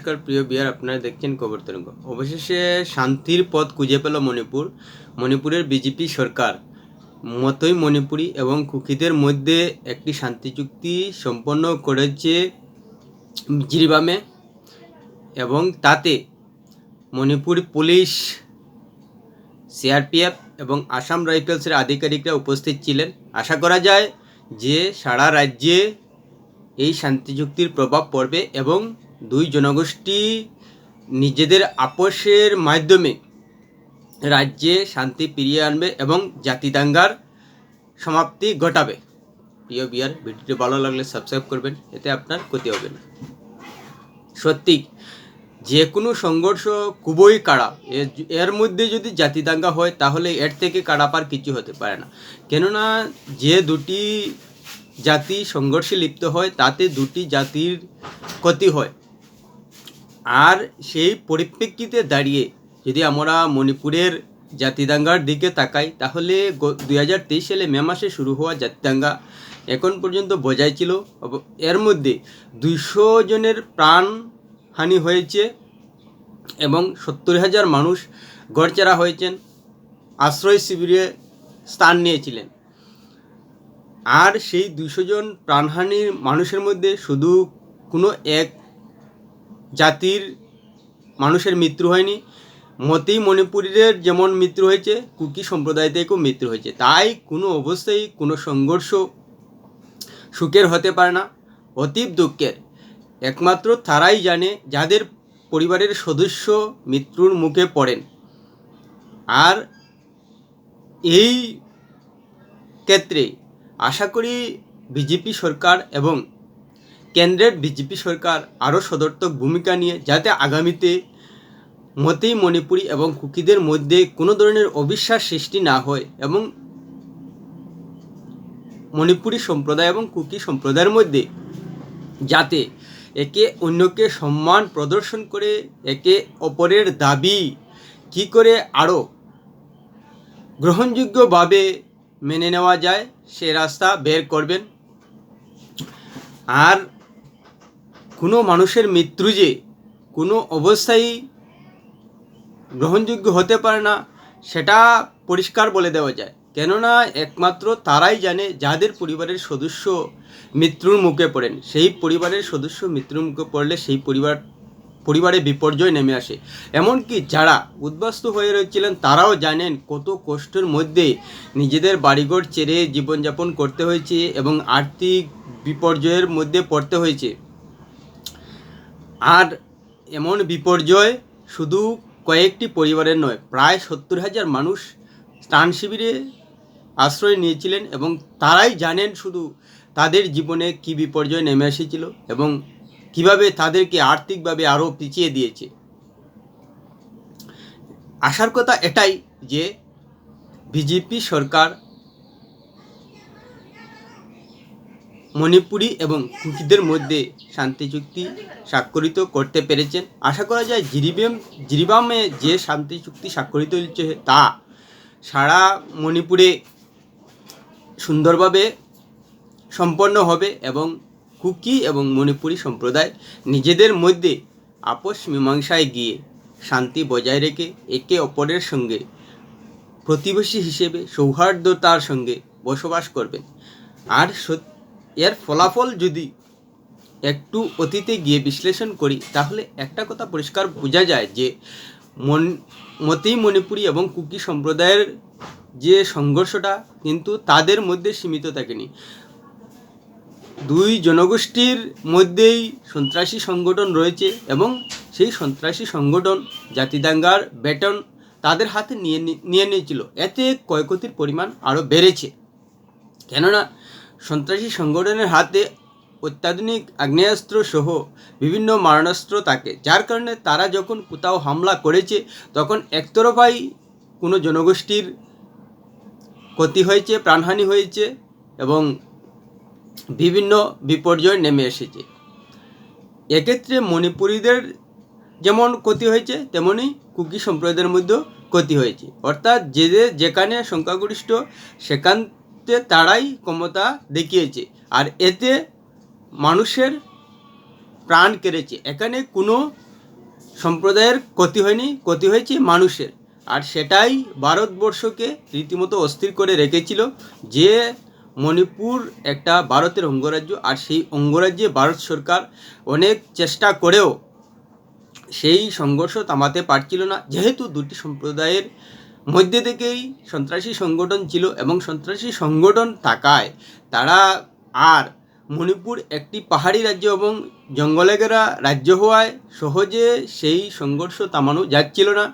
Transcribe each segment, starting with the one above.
নমস্কার, প্রিয় বিয়ার, আপনারা দেখছেন খবর তরঙ্গ। অবশেষে শান্তির পথ খুঁজে পেল মণিপুর। মণিপুরের বিজেপি সরকার মতোই মণিপুরি এবং কুকিদের মধ্যে একটি শান্তি চুক্তি সম্পন্ন করেছে জিরিবামে এবং তাতে মণিপুর পুলিশ, সিআরপিএফ এবং আসাম রাইফেলসের আধিকারিকরা উপস্থিত ছিলেন। আশা করা যায় যে সারা রাজ্যে এই শান্তি চুক্তির প্রভাব পড়বে এবং দুই জনগোষ্ঠী নিজেদের আপোষের মাধ্যমে রাজ্যে শান্তি ফিরিয়ে আনবে এবং জাতিদাঙ্গার সমাপ্তি ঘটাবে। প্রিয় বিয়ার, ভিডিওটি ভালো লাগলে সাবস্ক্রাইব করবেন, এতে আপনার ক্ষতি হবে না। সত্যি যে কোনো সংঘর্ষ খুবই কাড়া। এর- মধ্যে যদি জাতিদাঙ্গা হয়, তাহলে এর থেকে কাড়াপার কিছু হতে পারে না। কেননা, যে দুটি জাতি সংঘর্ষে লিপ্ত হয়, তাতে দুটি জাতির ক্ষতি হয়। আর সেই পরিপ্রেক্ষিতে দাঁড়িয়ে যদি আমরা মণিপুরের জাতিদাঙ্গার দিকে তাকাই, তাহলে দুই হাজার তেইশ সালে মে মাসে শুরু হওয়া জাতিদাঙ্গা এখন পর্যন্ত বজায় ছিল। এর মধ্যে দুইশো জনের প্রাণ হানি হয়েছে এবং সত্তর হাজার মানুষ গড়চেরা হয়েছেন, আশ্রয় শিবিরে স্থান নিয়েছিলেন। আর সেই দুশো জন প্রাণহানির মানুষের মধ্যে শুধু কোনো এক জাতির মানুষের মৃত্যু হয়নি। মতেই মণিপুরের যেমন মৃত্যু হয়েছে, কুকি সম্প্রদায় থেকেও মৃত্যু হয়েছে। তাই কোনো অবস্থায় কোনো সংঘর্ষ সুখের হতে পারে না, অতীব দুঃখের। একমাত্র তারাই জানে যাদের পরিবারের সদস্য মৃত্যুর মুখে পড়েন। আর এই ক্ষেত্রে আশা করি বিজেপি সরকার এবং কেন্দ্রের বিজেপি সরকার আরও সদর্থক ভূমিকা নিয়ে যাতে আগামীতে মতেই মণিপুরী এবং কুকিদের মধ্যে কোনো ধরনের অবিশ্বাস সৃষ্টি না হয় এবং মণিপুরী সম্প্রদায় এবং কুকি সম্প্রদায়ের মধ্যে যাতে একে অন্যকে সম্মান প্রদর্শন করে, একে অপরের দাবি কি করে আরও গ্রহণযোগ্যভাবে মেনে নেওয়া যায় সে রাস্তা বের করবেন। আর কোনো মানুষের মৃত্যু যে কোনো অবস্থায় গ্রহণযোগ্য হতে পারে না, সেটা পরিষ্কার বলে দেওয়া যায়। কেননা একমাত্র তারাই জানে যাদের পরিবারের সদস্য মৃত্যুর মুখে পড়েন। সেই পরিবারের সদস্য মৃত্যুর মুখে পড়লে সেই পরিবার, পরিবারে বিপর্যয় নেমে আসে। এমনকি যারা উদ্বাস্তু হয়ে রয়েছিলেন, তারাও জানেন কত কষ্টের মধ্যে নিজেদের বাড়িঘর ছেড়ে জীবনযাপন করতে হয়েছে এবং আর্থিক বিপর্যয়ের মধ্যে পড়তে হয়েছে। আর এমন বিপর্যয় শুধু কয়েকটি পরিবারের নয়, প্রায় সত্তর হাজার মানুষ ত্রাণ শিবিরে আশ্রয় নিয়েছিলেন এবং তারাই জানেন শুধু তাদের জীবনে কী বিপর্যয় নেমে এসেছিল এবং কীভাবে তাদেরকে আর্থিকভাবে আরও পিছিয়ে দিয়েছে। আসার কথা এটাই যে বিজেপি সরকার মণিপুরি এবং কুকিদের মধ্যে শান্তি চুক্তি স্বাক্ষরিত করতে পেরেছেন। আশা করা যায় জিরিবাম, জিরিবামে যে শান্তি চুক্তি স্বাক্ষরিত হচ্ছে তা সারা মণিপুরে সুন্দরভাবে সম্পন্ন হবে এবং কুকি এবং মণিপুরী সম্প্রদায় নিজেদের মধ্যে আপোষ মীমাংসায় গিয়ে শান্তি বজায় রেখে একে অপরের সঙ্গে প্রতিবেশী হিসেবে সৌহার্দ্যতার সঙ্গে বসবাস করবেন। আর সত- এর ফলাফল যদি একটু অতীতে গিয়ে বিশ্লেষণ করি, তাহলে একটা কথা পরিষ্কার বোঝা যায় যে মন, মতেই মণিপুরী এবং কুকি সম্প্রদায়ের যে সংঘর্ষটা কিন্তু তাদের মধ্যে সীমিত থাকেনি। দুই জনগোষ্ঠীর মধ্যেই সন্ত্রাসী সংগঠন রয়েছে এবং সেই সন্ত্রাসী সংগঠন জাতিদাঙ্গার বেটন তাদের হাতে নিয়ে নিয়ে নিয়েছিল। এতে ক্ষয়ক্ষতির পরিমাণ আরও বেড়েছে। কেননা সন্ত্রাসী সংগঠনের হাতে অত্যাধুনিক আগ্নেয়াস্ত্র সহ বিভিন্ন মারণাস্ত্র থাকে, যার কারণে তারা যখন কোথাও হামলা করেছে, তখন একতরফাই কোনো জনগোষ্ঠীর ক্ষতি হয়েছে, প্রাণহানি হয়েছে এবং বিভিন্ন বিপর্যয় নেমে এসেছে। এক্ষেত্রে মণিপুরীদের যেমন ক্ষতি হয়েছে, তেমনি কুকি সম্প্রদায়ের মধ্যেও ক্ষতি হয়েছে। অর্থাৎ যে যেখানে সংখ্যাগরিষ্ঠ সেখানতে তারাই ক্ষমতা দেখিয়েছে আর এতে মানুষের প্রাণ কেড়েছে। এখানে কোনো সম্প্রদায়ের ক্ষতি হয়নি, ক্ষতি হয়েছে মানুষের। আর সেটাই ভারতবর্ষকে রীতিমতো অস্থির করে রেখেছিল যে মণিপুর একটা ভারতের অঙ্গরাজ্য আর সেই অঙ্গরাজ্যে ভারত সরকার অনেক চেষ্টা করেও সেই সংঘর্ষ থামাতে পারছিল না। যেহেতু দুটি সম্প্রদায়ের মধ্যে থেকেই সন্ত্রাসী সংগঠন ছিল এবং সন্ত্রাসী সংগঠন থাকায় তারা আর মণিপুর একটি পাহাড়ি রাজ্য এবং জঙ্গলে ঘেরা রাজ্য হওয়ায় সহজে সেই সংঘর্ষ থামানো যাচ্ছিল না।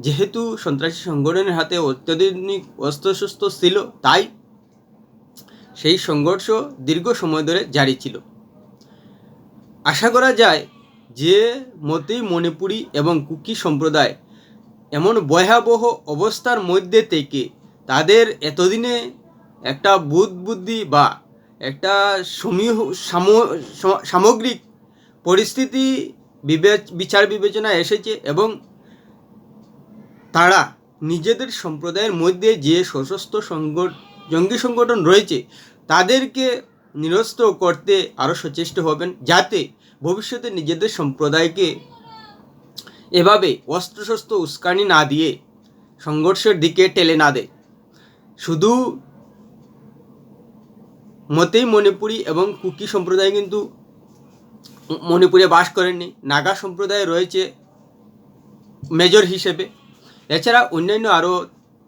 যেহেতু সন্ত্রাসী সংগঠনের হাতে অত্যাধুনিক অস্ত্রশস্ত্র ছিল, তাই সেই সংঘর্ষ দীর্ঘ সময় ধরে জারি ছিল। আশা করা যায় যে মতেই মণিপুরী এবং কুকি সম্প্রদায় এমন ভয়াবহ অবস্থার মধ্যে থেকে তাদের এতদিনে একটা বুধ বুদ্ধি বা একটা সমীহ, সাম- সামগ্রিক পরিস্থিতি বিচার বিবেচনা এসেছে এবং তারা নিজেদের সম্প্রদায়ের মধ্যে যে সশস্ত্র সংগঠ, জঙ্গি সংগঠন রয়েছে, তাদেরকে নিরস্ত করতে আরও সচেষ্ট হবেন যাতে ভবিষ্যতে নিজেদের সম্প্রদায়কে এভাবে অস্ত্রশস্ত্র উস্কানি না দিয়ে সংঘর্ষের দিকে টেলে না দেয়। শুধু মতেই মণিপুরি এবং কুকি সম্প্রদায় কিন্তু মণিপুরে বাস করেননি। নাগা সম্প্রদায় রয়েছে মেজর হিসেবে। এছাড়া অন্যান্য আরও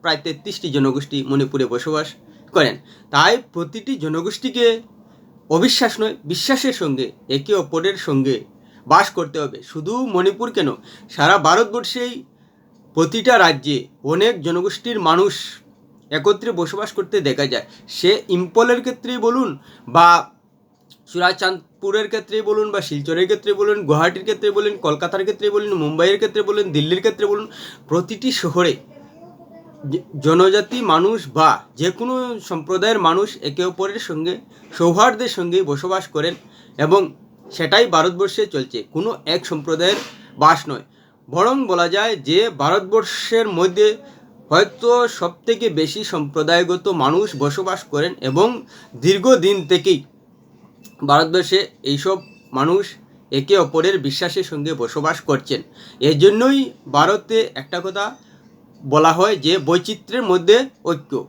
প্রায় তেত্রিশটি জনগোষ্ঠী মণিপুরে বসবাস করেন। তাই প্রতিটি জনগোষ্ঠীকে অবিশ্বাস নয়, বিশ্বাসের সঙ্গে, একে অপরের সঙ্গে বাস করতে হবে। শুধু মণিপুর কেন সারা ভারতবর্ষেই প্রতিটা রাজ্যে অনেক জনগোষ্ঠীর মানুষ একত্রে বসবাস করতে দেখা যায়। সে ইম্পলের ক্ষেত্রেই বলুন বা সুরাচাঁদপুরের ক্ষেত্রে বলুন বা শিলচরের ক্ষেত্রে বলুন, গুয়াহাটির ক্ষেত্রে বলুন, কলকাতার ক্ষেত্রে বলুন, মুম্বাইয়ের ক্ষেত্রে বলুন, দিল্লির ক্ষেত্রে বলুন, প্রতিটি শহরে জনজাতি মানুষ বা যে কোনো সম্প্রদায়ের মানুষ একে অপরের সঙ্গে, সৌহার্দ্যের সঙ্গে বসবাস করেন এবং সেটাই ভারতবর্ষে চলছে। কোনো এক সম্প্রদায়ের বাস নয়। বরং বলা যায় যে, ভারতবর্ষের মধ্যে হয়তো সবথেকে বেশি সম্প্রদায়গত মানুষ বসবাস করেন এবং দীর্ঘদিন থেকেই ভারতবর্ষে এইসব মানুষ একে অপরের বিশ্বাসের সঙ্গে বসবাস করছেন। এর জন্যই ভারতে একটা কথা বলা হয় যে, বৈচিত্র্যের মধ্যে ঐক্য।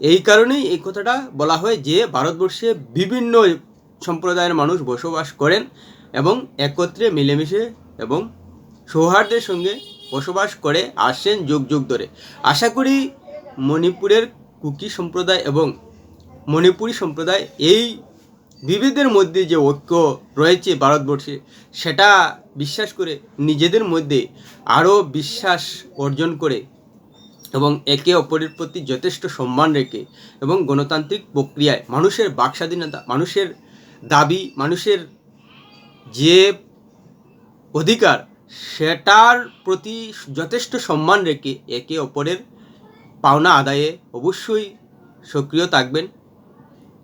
এই কারণেই এই কথাটা বলা হয় যে, ভারতবর্ষে বিভিন্ন সম্প্রদায়ের মানুষ বসবাস করেন এবং একত্রে মিলেমিশে এবং সৌহার্দ্যের সঙ্গে বসবাস করে আসছেন যুগ যুগ ধরে। আশা করি মণিপুরের কুকি সম্প্রদায় এবং মণিপুরী সম্প্রদায় এই বিভেদের মধ্যে যে ঐক্য রয়েছে ভারতবর্ষে, সেটা বিশ্বাস করে নিজেদের মধ্যে আরও বিশ্বাস অর্জন করে এবং একে অপরের প্রতি যথেষ্ট সম্মান রেখে এবং গণতান্ত্রিক প্রক্রিয়ায় মানুষের বাক স্বাধীনতা মানুষের দাবি মানুষের যে অধিকার, সেটার প্রতি যথেষ্ট সম্মান রেখে একে অপরের পাওনা আদায়ে অবশ্যই সক্রিয় থাকবেন।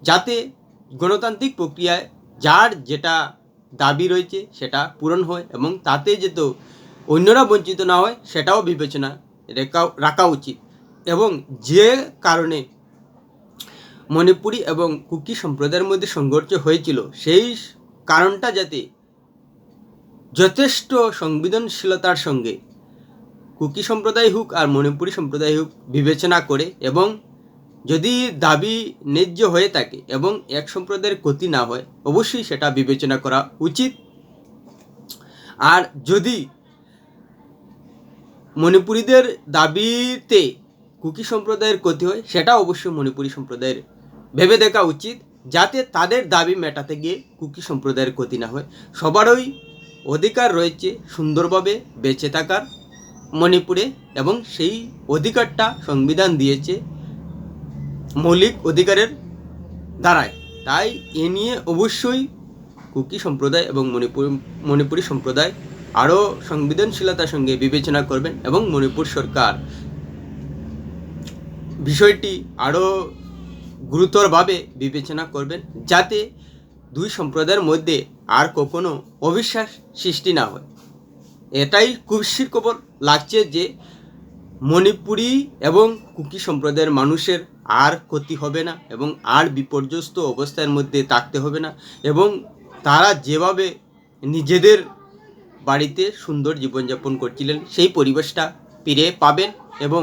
যাতে গণতান্ত্রিক প্রক্রিয়ায় যার যেটা দাবি রয়েছে, সেটা পূরণ হয় এবং তাতে যেহেতু অন্যরা বঞ্চিত না হয়, সেটাও বিবেচনা রেখা, রাখা উচিত। এবং যে কারণে মণিপুরি এবং কুকি সম্প্রদায়ের মধ্যে সংঘর্ষ হয়েছিল। সেই কারণটা যাতে যথেষ্ট সংবেদনশীলতার সঙ্গে কুকি সম্প্রদায় হোক আর মণিপুরী সম্প্রদায় হোক বিবেচনা করে এবং যদি দাবি ন্যায্য হয়ে থাকে এবং এক সম্প্রদায়ের ক্ষতি না হয়, অবশ্যই সেটা বিবেচনা করা উচিত। আর যদি মণিপুরীদের দাবিতে কুকি সম্প্রদায়ের ক্ষতি হয়, সেটা অবশ্যই মণিপুরী সম্প্রদায়ের ভেবে দেখা উচিত যাতে তাদের দাবি মেটাতে গিয়ে কুকি সম্প্রদায়ের ক্ষতি না হয়। সবারই অধিকার রয়েছে সুন্দরভাবে বেঁচে থাকার মণিপুরে এবং সেই অধিকারটা সংবিধান দিয়েছে মৌলিক অধিকারের দ্বারায়। তাই এ নিয়ে অবশ্যই কুকি সম্প্রদায় এবং মণিপুর, মণিপুরী সম্প্রদায় আরও সংবেদনশীলতার সঙ্গে বিবেচনা করবেন এবং মণিপুর সরকার বিষয়টি আরও গুরুতরভাবে বিবেচনা করবেন যাতে দুই সম্প্রদায়ের মধ্যে আর কখনো অবিশ্বাস সৃষ্টি না হয়। এটাই খুশির খবর লাগছে যে মণিপুরি এবং কুকি সম্প্রদায়ের মানুষের আর ক্ষতি হবে না এবং আর বিপর্যস্ত অবস্থার মধ্যে থাকতে হবে না এবং তারা যেভাবে নিজেদের বাড়িতে সুন্দর জীবনযাপন করছিলেন, সেই পরিবেশটা ফিরে পাবেন এবং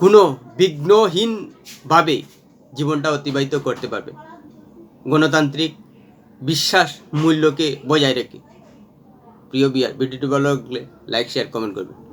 কোনো বিঘ্নহীনভাবে জীবনটা অতিবাহিত করতে পারবে। গণতান্ত্রিক বিশ্বাস মূল্যকে বজায় রেখে। প্রিয় বিয়ার ভিডিওটি ভালো লাগলে লাইক শেয়ার কমেন্ট করবেন।